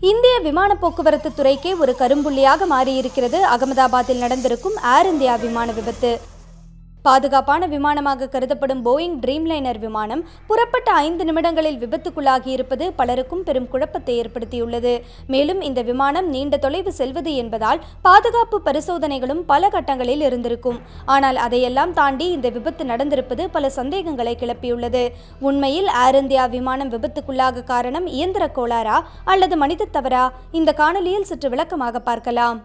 இந்திய விமான போக்குவரத்து துறைக்கே ஒரு கரும்புள்ளியாக மாறியிருக்கிறது. அகமதாபாத்தில் நடந்திருக்கும் ஏர் இந்தியா விமான விபத்து. பாதுகாப்பான விமானமாக கருதப்படும் போயிங் ட்ரீம்லைனர் விமானம் புறப்பட்ட ஐந்து நிமிடங்களில் விபத்துக்குள்ளாகி இருப்பது பலருக்கும் பெரும் குழப்பத்தை ஏற்படுத்தியுள்ளது. மேலும் இந்த விமானம் நீண்ட தொலைவு செல்வது என்பதால் பாதுகாப்பு பரிசோதனைகளும் பல கட்டங்களில் இருந்திருக்கும். ஆனால் அதையெல்லாம் தாண்டி இந்த விபத்து நடந்திருப்பது பல சந்தேகங்களை கிளப்பியுள்ளது. உண்மையில் ஏர் இந்தியா விமானம் விபத்துக்குள்ளாக காரணம் இயந்திர கோளாறா அல்லது மனித தவறா இந்த காணொலியில் சற்று விளக்கமாக பார்க்கலாம்.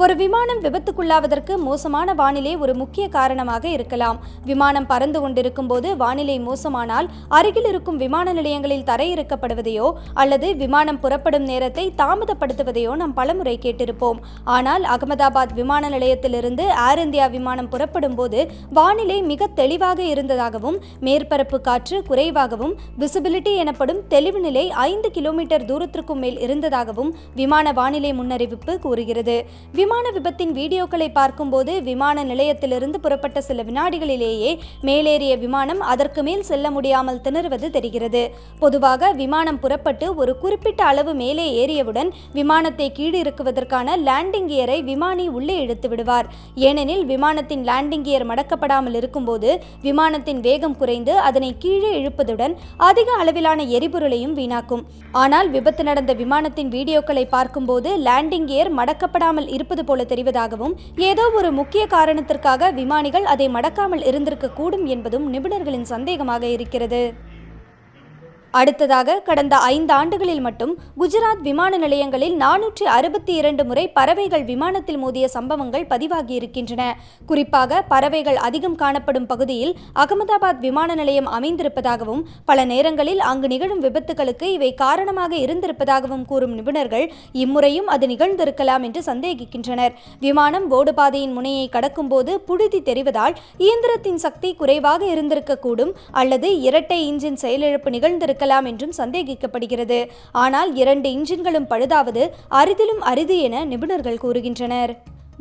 ஒரு விமானம் விபத்துக்குள்ளாவதற்கு மோசமான வானிலை ஒரு முக்கிய காரணமாக இருக்கலாம். விமானம் பறந்து கொண்டிருக்கும் போது வானிலை மோசமானால் அருகில் இருக்கும் விமான நிலையங்களில் தரையிறக்கப்படுவதையோ அல்லது விமானம் புறப்படும் நேரத்தை தாமதப்படுத்துவதையோ நாம் பலமுறை கேட்டிருப்போம். ஆனால் அகமதாபாத் விமான நிலையத்திலிருந்து ஏர் இந்தியா விமானம் புறப்படும் போது வானிலை மிக தெளிவாக இருந்ததாகவும் மேற்பரப்பு காற்று குறைவாகவும் விசிபிலிட்டி எனப்படும் தெளிவு நிலை ஐந்து கிலோமீட்டர் தூரத்திற்கும் மேல் இருந்ததாகவும் விமான வானிலை முன்னறிவிப்பு கூறுகிறது. விமான விபத்தின் வீடியோக்களை பார்க்கும்போது விமான நிலையத்திலிருந்து புறப்பட்ட சில வினாடிகளிலேயே மேலேறிய விமானம் அதற்கு மேல் செல்ல முடியாமல் திணறுவது தெரிகிறது. பொதுவாக விமானம் புறப்பட்டு ஒரு குறிப்பிட்ட அளவு மேலே ஏறியவுடன் விமானத்தை கீழ் இருக்குவதற்கான லேண்டிங் கியரை விமானி உள்ளே இழுத்து விடுவார். ஏனெனில் விமானத்தின் லேண்டிங் கியர் மடக்கப்படாமல் இருக்கும்போது விமானத்தின் வேகம் குறைந்து அதனை கீழே இழுப்பதுடன் அதிக அளவிலான எரிபொருளையும் வீணாக்கும். ஆனால் விபத்து நடந்த விமானத்தின் வீடியோக்களை பார்க்கும்போது லேண்டிங் கியர் மடக்கப்படாமல் இருப்பது போல தெரிவதாகவும் ஏதோ ஒரு முக்கிய காரணத்திற்காக விமானிகள் அதை மடக்காமல் இருந்திருக்க கூடும் என்பதும் நிபுணர்களின் சந்தேகமாக இருக்கிறது. அடுத்ததாக கடந்த ஐந்து ஆண்டுகளில் மட்டும் குஜராத் விமான நிலையங்களில் நானூற்றி அறுபத்தி இரண்டு முறை பறவைகள் விமானத்தில் மோதிய சம்பவங்கள் பதிவாகியிருக்கின்றன. குறிப்பாக பறவைகள் அதிகம் காணப்படும் பகுதியில் அகமதாபாத் விமான நிலையம் அமைந்திருப்பதாகவும் பல நேரங்களில் அங்கு நிகழும் விபத்துகளுக்கு இவை காரணமாக இருந்திருப்பதாகவும் கூறும் நிபுணர்கள் இம்முறையும் அது நிகழ்ந்திருக்கலாம் என்று சந்தேகிக்கின்றனர். விமானம் ஓடுபாதையின் முனையை கடக்கும்போது புழுதி தெரிவதால் இயந்திரத்தின் சக்தி குறைவாக இருந்திருக்கக்கூடும் அல்லது இரட்டை இன்ஜின் செயலிழப்பு நிகழ்ந்திருக்க இருக்கலாம் என்றும் சந்தேகிக்கப்படுகிறது. ஆனால் இரண்டு இன்ஜின்களும் பழுதாவது அரிதிலும் அரிது என நிபுணர்கள் கூறுகின்றனர்.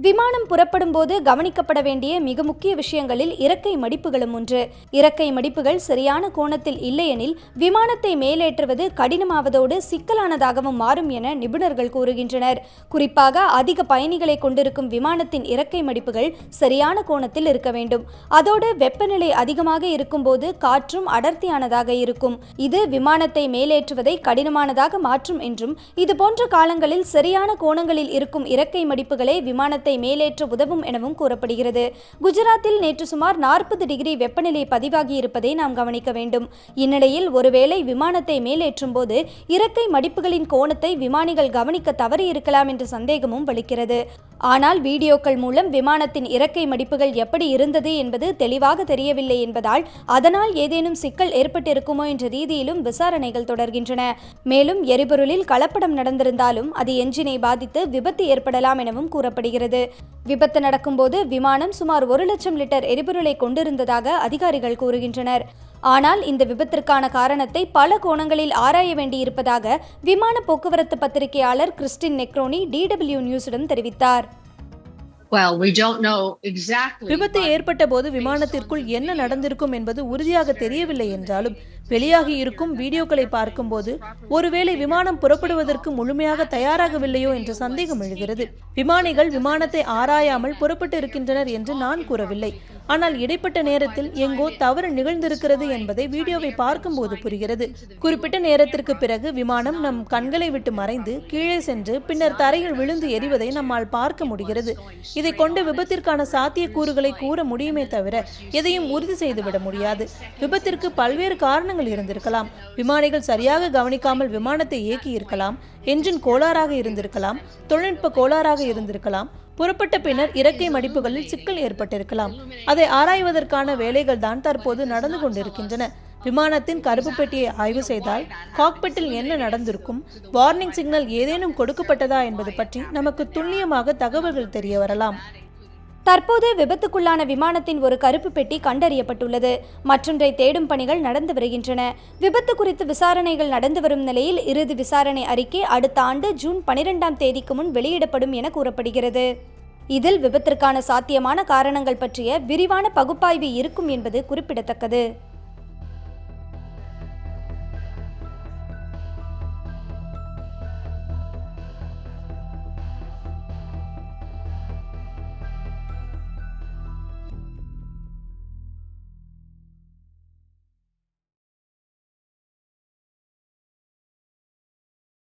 விமானம் புறப்படும் போது கவனிக்கப்பட வேண்டிய மிக முக்கிய விஷயங்களில் இறக்கை மடிப்புகளும் ஒன்று. இறக்கை மடிப்புகள் சரியான கோணத்தில் இல்லையெனில் விமானத்தை மேலேற்றுவது கடினமாவதோடு சிக்கலானதாகவும் மாறும் என நிபுணர்கள் கூறுகின்றனர். குறிப்பாக அதிக பயணிகளை கொண்டிருக்கும் விமானத்தின் இறக்கை மடிப்புகள் சரியான கோணத்தில் இருக்க வேண்டும். அதோடு வெப்பநிலை அதிகமாக இருக்கும்போது காற்றும் அடர்த்தியானதாக இருக்கும். இது விமானத்தை மேலேற்றுவதை கடினமானதாக மாற்றும் என்றும் இதுபோன்ற காலங்களில் சரியான கோணங்களில் இருக்கும் இறக்கை மடிப்புகளே விமானத்தை வெப்பத்தை மேலேற்ற உதவும் எனவும் கூறப்படுகிறது. குஜராத்தில் நேற்று சுமார் நாற்பது டிகிரி வெப்பநிலை பதிவாகி இருப்பதை நாம் கவனிக்க வேண்டும். இந்நிலையில் ஒருவேளை விமானத்தை மேலேற்றும் போது இறக்கை மடிப்புகளின் கோணத்தை விமானிகள் கவனிக்க தவறி இருக்கலாம் என்ற சந்தேகமும் வலிக்கிறது. ஆனால் வீடியோக்கள் மூலம் விமானத்தின் இறக்கை மடிப்புகள் எப்படி இருந்தது என்பது தெளிவாக தெரியவில்லை என்பதால் அதனால் ஏதேனும் சிக்கல் ஏற்பட்டிருக்குமோ என்ற ரீதியிலும் விசாரணைகள் தொடர்கின்றன. மேலும் எரிபொருளில் கலப்படம் நடந்திருந்தாலும் அது என்ஜினை பாதித்து விபத்து ஏற்படலாம் எனவும் கூறப்படுகிறது. விபத்து நடக்கும்போது விமானம் சுமார் ஒரு லட்சம் லிட்டர் எரிபொருளை கொண்டிருந்ததாக அதிகாரிகள் கூறுகின்றனர். ஆனால் இந்த விபத்திற்கான காரணத்தை பல கோணங்களில் ஆராய வேண்டியிருப்பதாக விமான போக்குவரத்து பத்திரிகையாளர் கிறிஸ்டின் நெக்ரோனி டிடபிள்யூ நியூஸிடம் தெரிவித்தார். விபத்து ஏற்பட்ட போது விமானத்திற்குள் என்ன நடந்திருக்கும் என்பது உறுதியாக தெரியவில்லை என்றாலும் வெளியாகி இருக்கும் வீடியோக்களை பார்க்கும்போது ஒருவேளை விமானம் புறப்படுவதற்கு முழுமையாக தயாராகவில்லையோ என்ற சந்தேகம் எழுகிறது விமானிகள் விமானத்தை ஆராயாமல் புறப்பட்டு இருக்கின்றனர் என்று நான் கூறவில்லை ஆனால் இடைப்பட்ட நேரத்தில் எங்கோ தவறு நிகழ்ந்திருக்கிறது என்பதை வீடியோவை பார்க்கும்போது புரிகிறது. குறிப்பிட்ட நேரத்திற்கு பிறகு விமானம் நம் கண்களை விட்டு மறைந்து கீழே சென்று பின்னர் தரையில் விழுந்து எரிவதை நம்மால் பார்க்க முடிகிறது. இதை கொண்டு விபத்திற்கான சாத்தியக்கூறுகளை கூற முடியுமே தவிர எதையும் உறுதி செய்துவிட முடியாது. விபத்திற்கு பல்வேறு காரணங்கள் இருந்திருக்கலாம். விமானிகள் சரியாக கவனிக்காமல் விமானத்தை இயக்கி இருக்கலாம் என்ஜின் கோளாறாக இருந்திருக்கலாம் தொழில்நுட்ப கோளாறாக இருந்திருக்கலாம் புறப்பட்ட பின்னர் இறக்கை மடிப்புகளில் சிக்கல் ஏற்பட்டிருக்கலாம். அதை ஆராய்வதற்கான வேலைகள் தான் தற்போது நடந்து கொண்டிருக்கின்றன. விமானத்தின் கருப்பு பெட்டியை ஆய்வு செய்தால் காக்பெட்டில் என்ன நடந்திருக்கும் வார்னிங் சிக்னல் ஏதேனும் கொடுக்கப்பட்டதா என்பது பற்றி நமக்கு துல்லியமாக தகவல்கள் தெரிய வரலாம். தற்போது விபத்துக்குள்ளான விமானத்தின் ஒரு கருப்பு பெட்டி கண்டறியப்பட்டுள்ளது. மற்றொன்றை தேடும் பணிகள் நடந்து வருகின்றன. விபத்து குறித்து விசாரணைகள் நடந்து வரும் நிலையில் இறுதி விசாரணை அறிக்கை அடுத்த ஆண்டு ஜூன் பனிரெண்டாம் தேதிக்கு முன் வெளியிடப்படும் என கூறப்படுகிறது. இதில் விபத்திற்கான சாத்தியமான காரணங்கள் பற்றிய விரிவான பகுப்பாய்வு இருக்கும் என்பது குறிப்பிடத்தக்கது.